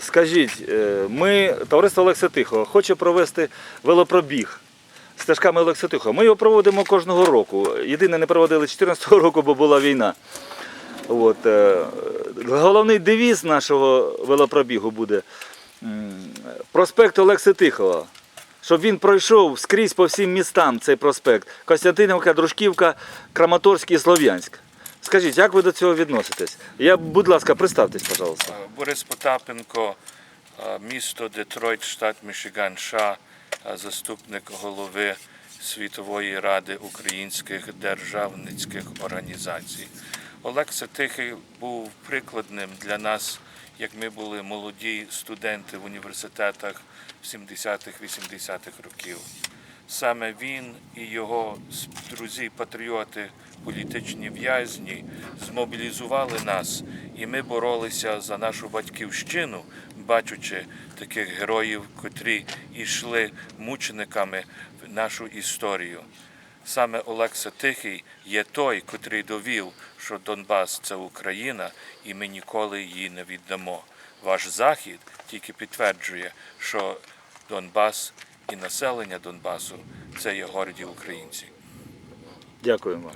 Скажіть, е, ми, товариство Олекса Тихого, хоче провести велопробіг стежками Олекса Тихого. Ми його проводимо кожного року. Єдине, не проводили 2014 року, бо була війна. От, е, головний девіз нашого велопробігу буде проспект Олекси Тихого. Щоб він пройшов скрізь по всім містам цей проспект. Костянтинівка, Дружківка, Краматорськ і Слов'янськ. Скажіть, як ви до цього відноситесь? Я, будь ласка, представтесь, пожалуйста. Е, Борис Потапенко, е, місто Детройт, штат Мішиган, США, е, заступник голови Світової ради українських державницьких організацій. Олекса Тихий був прикладним для нас, як ми були молоді студенти в університетах в 70-х-80-х років. Саме він і його друзі-патріоти, політичні в'язні, змобілізували нас, і ми боролися за нашу батьківщину, бачучи таких героїв, котрі йшли мучениками в нашу історію. Саме Олекса Тихий є той, котрий довів, що Донбас це Україна, і ми ніколи її не віддамо. Ваш захід тільки підтверджує, що Донбас і населення Донбасу це є горді українці. Дякуємо.